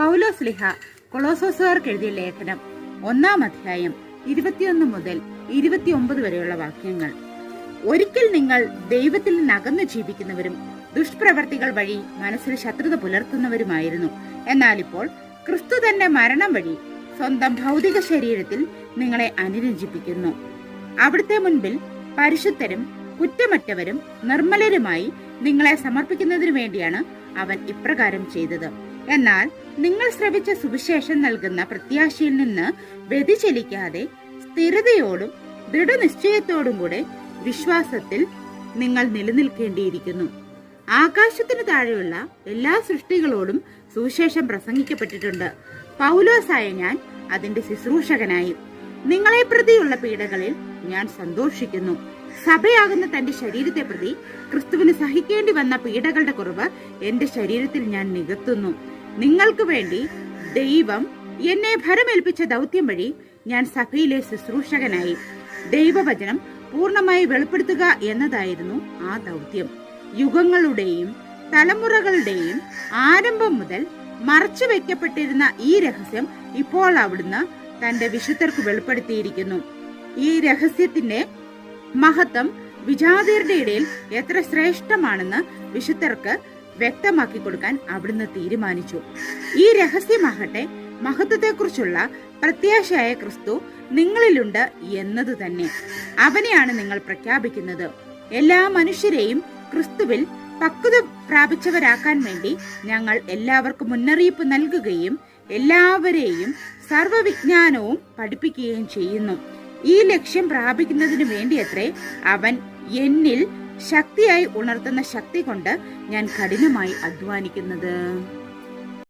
പൗലോസ് ലിഹ കൊളോസോസുകാർക്ക് എഴുതിയ ലേഖനം ഒന്നാം അധ്യായം ഇരുപത്തിയൊന്ന് മുതൽ ഇരുപത്തിയൊമ്പത് വരെയുള്ള വാക്യങ്ങൾ. ഒരിക്കൽ നിങ്ങൾ ദൈവത്തിൽ നിന്ന് ജീവിക്കുന്നവരും ദുഷ്പ്രവർത്തികൾ വഴി മനസ്സിൽ ശത്രുത പുലർത്തുന്നവരുമായിരുന്നു. എന്നാൽ ഇപ്പോൾ ക്രിസ്തു തന്റെ മരണം വഴി സ്വന്തം ഭൗതിക ശരീരത്തിൽ നിങ്ങളെ അനുരഞ്ജിപ്പിക്കുന്നു. അവിടുത്തെ മുൻപിൽ പരിശുദ്ധരും കുറ്റമറ്റവരും നിർമ്മലരുമായി നിങ്ങളെ സമർപ്പിക്കുന്നതിനു വേണ്ടിയാണ് അവൻ ഇപ്രകാരം ചെയ്തത്. എന്നാൽ നിങ്ങൾ ശ്രവിച്ച സുവിശേഷം നൽകുന്ന പ്രത്യാശയിൽ നിന്ന് വ്യതിചലിക്കാതെ സ്ഥിരതയോടും ദൃഢനിശ്ചയത്തോടും കൂടെ വിശ്വാസത്തിൽ നിങ്ങൾ നിലനിൽക്കേണ്ടിയിരിക്കുന്നു. ആകാശത്തിന് താഴെയുള്ള എല്ലാ സൃഷ്ടികളോടും സുവിശേഷം പ്രസംഗിക്കപ്പെട്ടിട്ടുണ്ട്. പൗലോസായ ഞാൻ അതിന്റെ ശുശ്രൂഷകനായി. നിങ്ങളെ പ്രതിയുള്ള പീഡകളിൽ ഞാൻ സന്തോഷിക്കുന്നു. സഭയാകുന്ന തന്റെ ശരീരത്തെ പ്രതി ക്രിസ്തുവിന് സഹിക്കേണ്ടി വന്ന പീഡകളുടെ കുറവ് എന്റെ ശരീരത്തിൽ ഞാൻ നികത്തുന്നു. നിങ്ങൾക്ക് വേണ്ടി ദൈവം എന്നെ ഭരമേൽപ്പിച്ച ദൗത്യം വഴി ഞാൻ സഭയിലെ ശുശ്രൂഷകനായി. ദൈവവചനം പൂർണമായി വെളിപ്പെടുത്തുക എന്നതായിരുന്നു ആ ദൗത്യം. യുഗങ്ങളുടെയും തലമുറകളുടെയും ആരംഭം മുതൽ മറച്ചു വെക്കപ്പെട്ടിരുന്ന ഈ രഹസ്യം ഇപ്പോൾ അവിടുന്ന് തന്റെ വിശുദ്ധർക്ക് വെളിപ്പെടുത്തിയിരിക്കുന്നു. ഈ രഹസ്യത്തിന്റെ മഹത്വം വിജാതിയരുടെ ഇടയിൽ എത്ര ശ്രേഷ്ഠമാണെന്ന് വിശുദ്ധർക്ക് വ്യക്തമാക്കി കൊടുക്കാൻ അവിടുന്ന് തീരുമാനിച്ചു. ഈ രഹസ്യമാകട്ടെ മഹത്വത്തെക്കുറിച്ചുള്ള പ്രത്യാശയായ ക്രിസ്തു നിങ്ങളിലുണ്ട് എന്നത് തന്നെ. അവനെയാണ് നിങ്ങൾ പ്രഖ്യാപിക്കുന്നത്. എല്ലാ മനുഷ്യരെയും ക്രിസ്തുവിൽ പക്വത പ്രാപിച്ചവരാക്കാൻ വേണ്ടി ഞങ്ങൾ എല്ലാവർക്കും മുന്നറിയിപ്പ് നൽകുകയും എല്ലാവരെയും സർവവിജ്ഞാനവും പഠിപ്പിക്കുകയും ചെയ്യുന്നു. ഈ ലക്ഷ്യം പ്രാപിക്കുന്നതിന് വേണ്ടിയത്രേ അവൻ എന്നിൽ ശക്തിയായി ഉണർത്തുന്ന ശക്തി കൊണ്ട് ഞാൻ കഠിനമായി അധ്വാനിക്കുന്നത്.